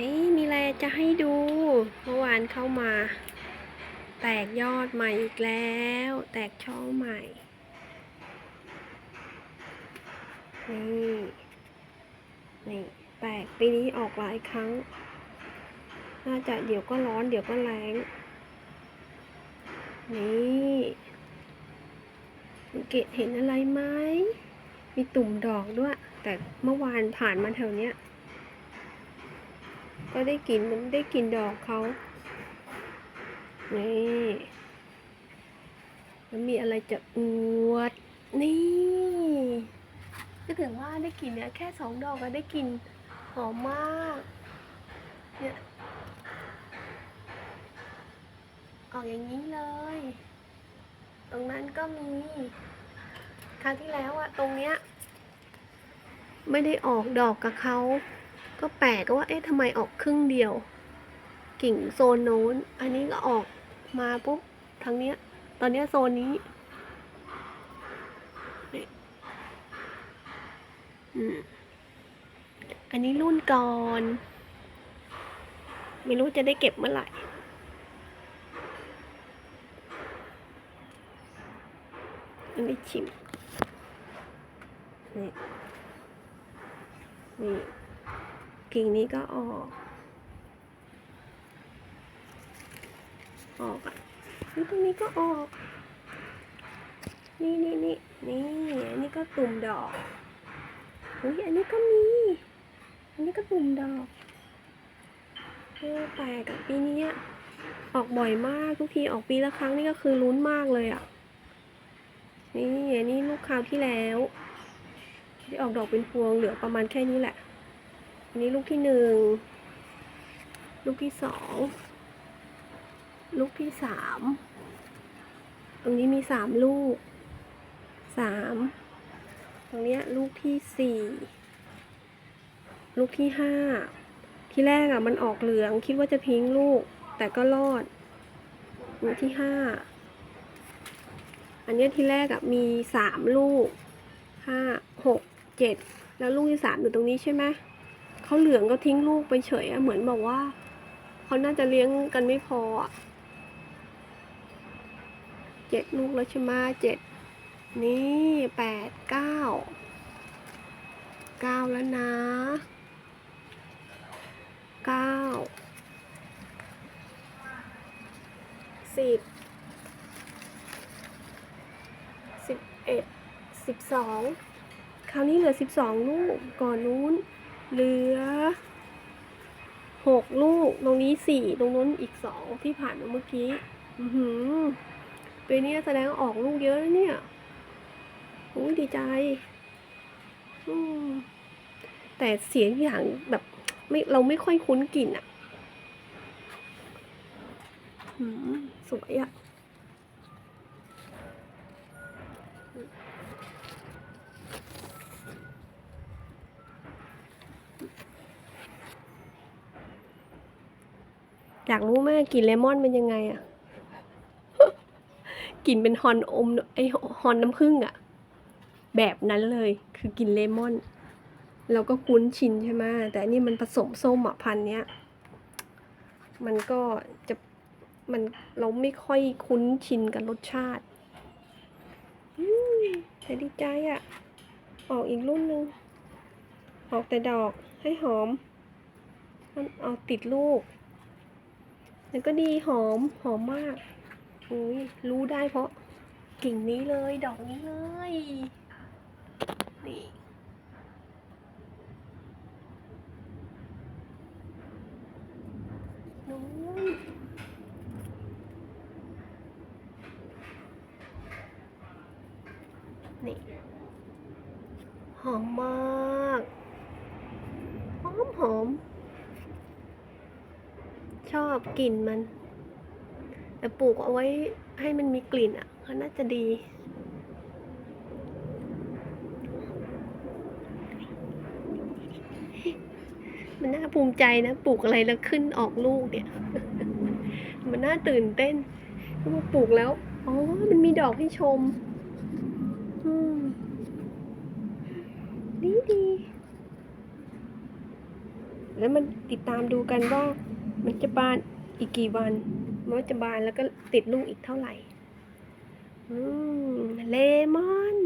ฮ้ยมีอะไรจะให้ดู เมื่อวานเข้ามา แตกยอดใหม่อีกแล้ว แตกช่องใหม่ นี่นี่แตกปีนี้ออกหลายครั้ง น่าจะเดี๋ยวก็ร้อนเดี๋ยวก็แรงนี่สังเกตเห็นอะไรไหมมีตุ่มดอกด้วย แต่เมื่อวานผ่านมาแถวเนี้ย ก็ได้กลิ่นมันได้กลิ่นดอกเขานี่แล้วมีอะไรจะอวด นี่ก็ถึงว่าได้กลิ่นเนี่ยแค่สองดอกก็ได้กลิ่นหอมมาก เนี่ยออกอย่างนี้เลย ตรงนั้นก็มี คราวที่แล้วอะตรงเนี้ย ไม่ได้ออกดอกกับเขา ก็แปลกว่าเอ๊ะทำไมออกครึ่งเดียว กิ่งโซนโน้น อันนี้ก็ออกมาปุ๊บทางเนี้ย ตอนเนี้ยโซนนี้นี่อืมอันนี้รุ่นก่อน ไม่รู้จะได้เก็บเมื่อไหร่อันนี้ชิมนี่นี่ กิ่งนี้ก็ออก ออกอะนี่ตรงนี้ก็ออก นี่นี่นี่นี่อันนี้ก็ตุ่มดอกอุ้ยอันนี้ก็มี อันนี้ก็ตุ่มดอกเออแปลกอะปีนี้ออกบ่อยมากทุกทีออกปีละครั้งนี่ก็คือลุ้นมากเลยอะนี่อันนี้ลูกคราวที่แล้วที่ออกดอกเป็นพวงเหลือประมาณแค่นี้แหละ นนี้ลูกที่หนึ่ง ลูกที่สอง ลูกที่สาม ตรงนี้มีสามลูก สาม ตรงเนี้ยลูกที่สี่ ลูกที่ห้า ที่แรกอะมันออกเหลืองคิดว่าจะทิ้งลูก แต่ก็รอด ลูกที่ห้า อันเนี้ยที่แรกอะมีสามลูก ห้า หก เจ็ด แล้วลูกที่สามอยู่ตรงนี้ใช่ไหม เขาเหลืองก็ทิ้งลูกไปเฉยอะเหมือนบอกว่าเขาน่าจะเลี้ยงกันไม่พออะเจ็ดลูกแล้วใช่ไหมเจ็ดนี่แปดเก้าเก้าแล้วนะเก้าสิบสิบเอ็ดสิบสองคราวนี้เหลือสิบสองลูกก่อนนู้น เหลือหกลูก ตรงนี้สี่ตรงนู้นอีกสองที่ผ่านมาเมื่อกี้ อือหือปีนี้แสดงออกลูกเยอะแล้วเนี่ยโอ้ยดีใจอืมแต่เสียงอย่างแบบไม่เราไม่ค่อยคุ้นกลิ่นอะ่ะสวยอะ่ะ อยากรู้ไหมกลิ่นเลมอนเป็นยังไงอะกลิ่นเป็นฮอนอมไอฮอนน้ำผึ้งอะแบบนั้นเลยคือกลิ่นเลมอน เราก็คุ้นชินใช่ไหมแต่นี่มันผสมส้มอะพันเนี้ย มันก็จะมันเราไม่ค่อยคุ้นชินกับรสชาติอืมแต่ดีใจอะออกอีกรุ่นหนึ่งออกแต่ดอกให้หอมมันเอาติดลูก แล้วก็ดีหอมหอมมากอุ้ยรู้ได้เพราะกิ่งนี้เลยดอกนี้เลยนี่นู้นนี่หอมมาก หอมหอม ชอบกลิ่นมัน แต่ปลูกเอาไว้ให้มันมีกลิ่นอะก็น่าจะดีมันน่าภูมิใจนะปลูกอะไรแล้วขึ้นออกลูกเนี่ย มันน่าตื่นเต้นว่าปลูกแล้วอ๋อมันมีดอกให้ชมอืมดีดี แล้วมันติดตามดูกันว่า มันจะบานอีกกี่วันมันจะบานแล้วก็ติดลูกอีกเท่าไหร่ อืม เลมอน